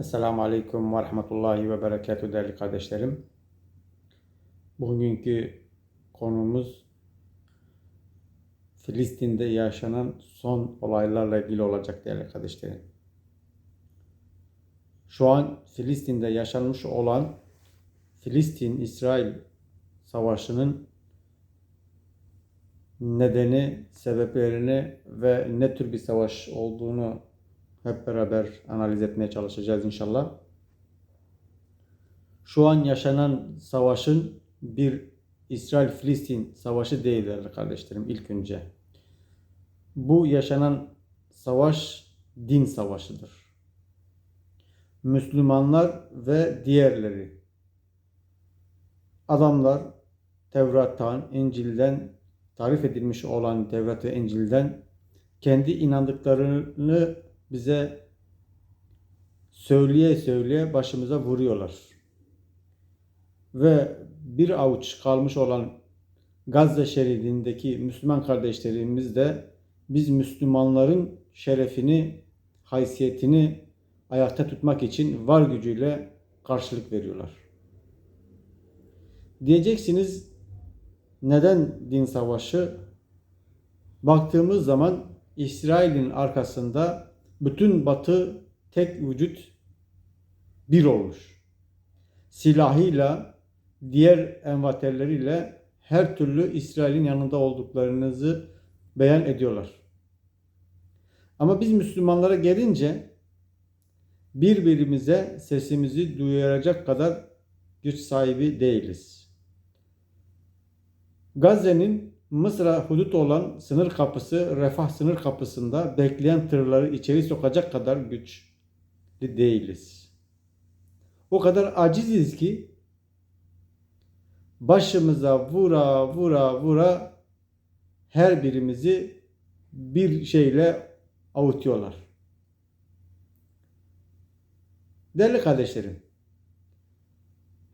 Esselamu Aleyküm ve Rahmetullahi ve Berekatuhu değerli kardeşlerim. Bugünkü konumuz Filistin'de yaşanan son olaylarla ilgili olacak değerli kardeşlerim. Şu an Filistin'de yaşanmış olan Filistin-İsrail savaşının nedeni, sebeplerini ve ne tür bir savaş olduğunu hep beraber analiz etmeye çalışacağız inşallah. Şu an yaşanan savaşın bir İsrail-Filistin savaşı değil değerli kardeşlerim ilk önce. Bu yaşanan savaş din savaşıdır. Müslümanlar ve diğerleri adamlar Tevrat'tan, İncil'den tarif edilmiş olan Tevrat ve İncil'den kendi inandıklarını bize söyleye söyleye başımıza vuruyorlar. Ve bir avuç kalmış olan Gazze şeridindeki Müslüman kardeşlerimiz de biz Müslümanların şerefini, haysiyetini ayakta tutmak için var gücüyle karşılık veriyorlar. Diyeceksiniz neden din savaşı? Baktığımız zaman İsrail'in arkasında bütün batı tek vücut bir olmuş. Silahıyla, diğer envaterleriyle her türlü İsrail'in yanında olduklarınızı beyan ediyorlar. Ama biz Müslümanlara gelince birbirimize sesimizi duyuracak kadar güç sahibi değiliz. Gazze'nin Mısır'a hudut olan sınır kapısı, refah sınır kapısında bekleyen tırları içeri sokacak kadar güçlü değiliz. O kadar aciziz ki başımıza vura vura vura her birimizi bir şeyle avutuyorlar. Değerli kardeşlerim,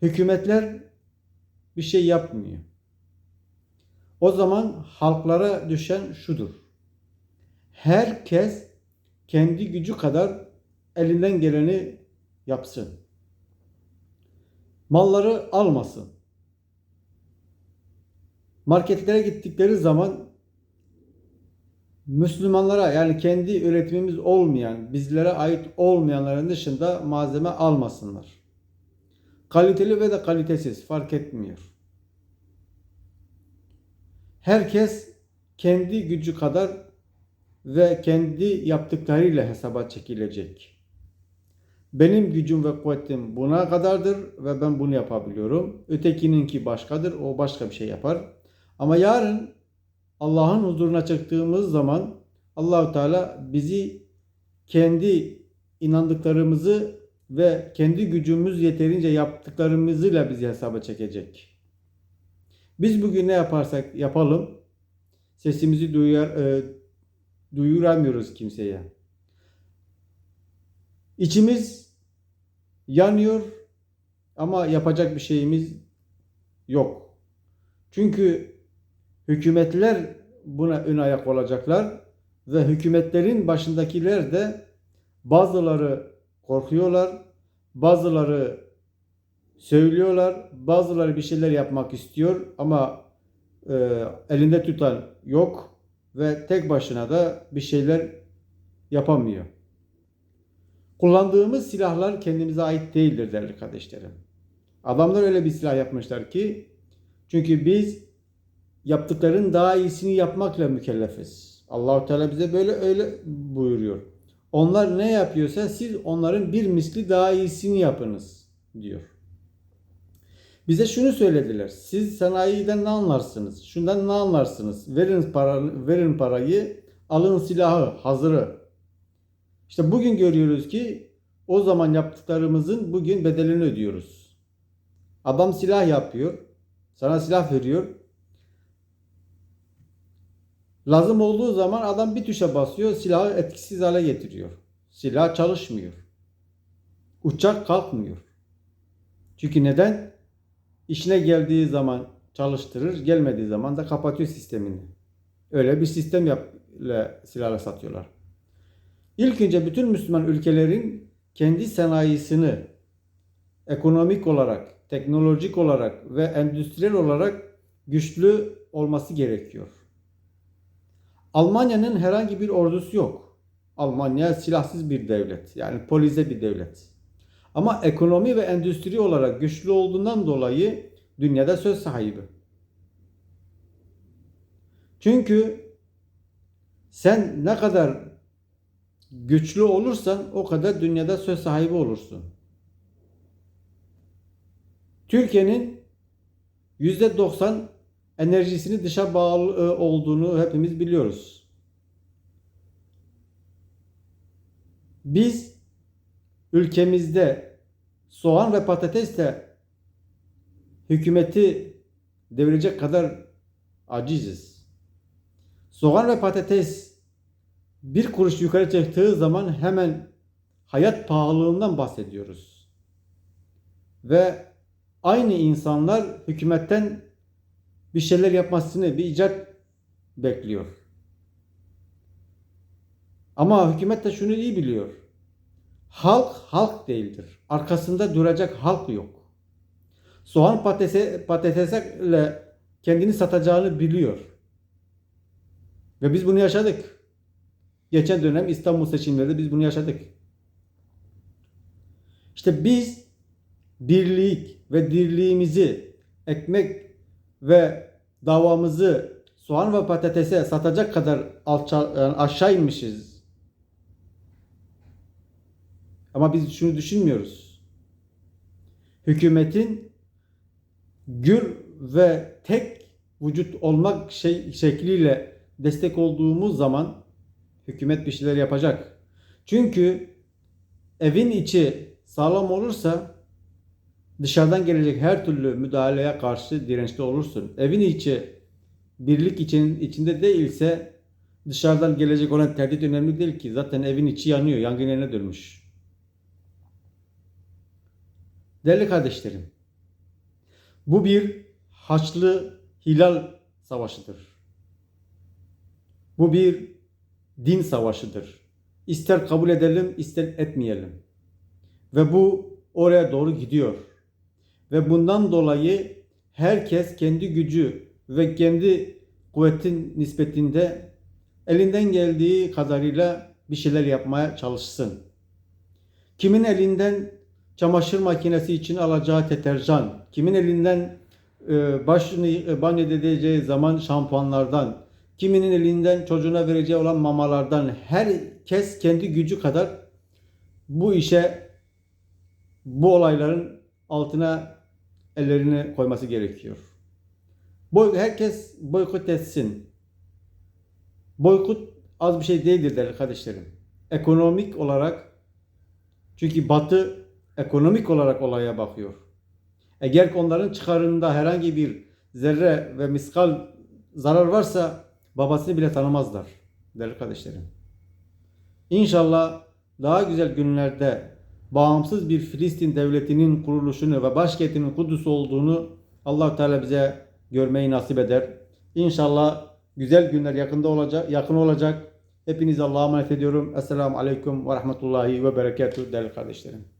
hükümetler bir şey yapmıyor. O zaman halklara düşen şudur. Herkes kendi gücü kadar elinden geleni yapsın. Malları almasın. Marketlere gittikleri zaman Müslümanlara yani kendi üretimimiz olmayan, bizlere ait olmayanların dışında malzeme almasınlar. Kaliteli ve de kalitesiz fark etmiyor. Herkes kendi gücü kadar ve kendi yaptıklarıyla hesaba çekilecek. Benim gücüm ve kuvvetim buna kadardır ve ben bunu yapabiliyorum. Ötekininki başkadır, o başka bir şey yapar. Ama yarın Allah'ın huzuruna çıktığımız zaman Allahu Teala bizi kendi inandıklarımızı ve kendi gücümüz yeterince yaptıklarımızla bizi hesaba çekecek. Biz bugün ne yaparsak yapalım sesimizi duyar, e, duyuramıyoruz kimseye. İçimiz yanıyor ama yapacak bir şeyimiz yok. Çünkü hükümetler buna ön ayak olacaklar ve hükümetlerin başındakiler de bazıları korkuyorlar, bazıları söylüyorlar. Bazıları bir şeyler yapmak istiyor ama e, elinde tutan yok ve tek başına da bir şeyler yapamıyor. Kullandığımız silahlar kendimize ait değildir değerli kardeşlerim. Adamlar öyle bir silah yapmışlar ki çünkü biz yaptıkların daha iyisini yapmakla mükellefiz. Allahu Teala bize böyle öyle buyuruyor. Onlar ne yapıyorsa siz onların bir misli daha iyisini yapınız diyor. Bize şunu söylediler. Siz sanayiden ne anlarsınız? Şundan ne anlarsınız? Verin para, verin parayı, alın silahı, hazırı. İşte bugün görüyoruz ki o zaman yaptıklarımızın bugün bedelini ödüyoruz. Adam silah yapıyor. Sana silah veriyor. Lazım olduğu zaman adam bir tuşa basıyor, silahı etkisiz hale getiriyor. Silah çalışmıyor. Uçak kalkmıyor. Çünkü neden? İşine geldiği zaman çalıştırır, gelmediği zaman da kapatıyor sistemini. Öyle bir sistem yap, ile silahla satıyorlar. İlk önce bütün Müslüman ülkelerin kendi sanayisini ekonomik olarak, teknolojik olarak ve endüstriyel olarak güçlü olması gerekiyor. Almanya'nın herhangi bir ordusu yok. Almanya silahsız bir devlet. Yani polize bir devlet. Ama ekonomi ve endüstri olarak güçlü olduğundan dolayı dünyada söz sahibi. Çünkü sen ne kadar güçlü olursan o kadar dünyada söz sahibi olursun. Türkiye'nin %90 enerjisini dışa bağlı e, olduğunu hepimiz biliyoruz. Biz ülkemizde soğan ve patatesle hükümeti devirecek kadar aciziz. Soğan ve patates bir kuruş yukarı çıktığı zaman hemen hayat pahalılığından bahsediyoruz. Ve aynı insanlar hükümetten bir şeyler yapmasını, bir icat bekliyor. Ama hükümet de şunu iyi biliyor. Halk halk değildir. Arkasında duracak halk yok. Soğan patatese, patatesle kendini satacağını biliyor. Ve biz bunu yaşadık. Geçen dönem İstanbul seçimlerinde biz bunu yaşadık. İşte biz birlik ve dirliğimizi ekmek ve davamızı soğan ve patatese satacak kadar alça, yani aşağı. Ama biz şunu düşünmüyoruz. Hükümetin gür ve tek vücut olmak şey, şekliyle destek olduğumuz zaman hükümet bir şeyler yapacak. Çünkü evin içi sağlam olursa dışarıdan gelecek her türlü müdahaleye karşı dirençli olursun. Evin içi birlik için içinde değilse dışarıdan gelecek olan tehdit önemli değil ki. Zaten evin içi yanıyor, yangın yerine dönmüş. Değerli kardeşlerim, bu bir Haçlı Hilal Savaşı'dır. Bu bir din savaşıdır. İster kabul edelim, ister etmeyelim. Ve bu oraya doğru gidiyor. Ve bundan dolayı herkes kendi gücü ve kendi kuvvetin nispetinde elinden geldiği kadarıyla bir şeyler yapmaya çalışsın. Kimin elinden çamaşır makinesi için alacağı deterjan, kimin elinden e, başını e, banyo edeceği zaman şampuanlardan, kiminin elinden çocuğuna vereceği olan mamalardan herkes kendi gücü kadar bu işe bu olayların altına ellerini koyması gerekiyor. Boy, herkes boykot etsin. Boykot az bir şey değildir değerli kardeşlerim. Ekonomik olarak çünkü Batı ekonomik olarak olaya bakıyor. Eğer onların çıkarında herhangi bir zerre ve miskal zarar varsa babasını bile tanımazlar değerli kardeşlerim. İnşallah daha güzel günlerde bağımsız bir Filistin devletinin kuruluşunu ve başkentinin Kudüs olduğunu allah Teala bize görmeyi nasip eder. İnşallah güzel günler yakında olacak, yakın olacak. Hepinizi Allah'a emanet ediyorum. Esselamu Aleyküm ve Rahmetullahi ve Berekatuhu değerli kardeşlerim.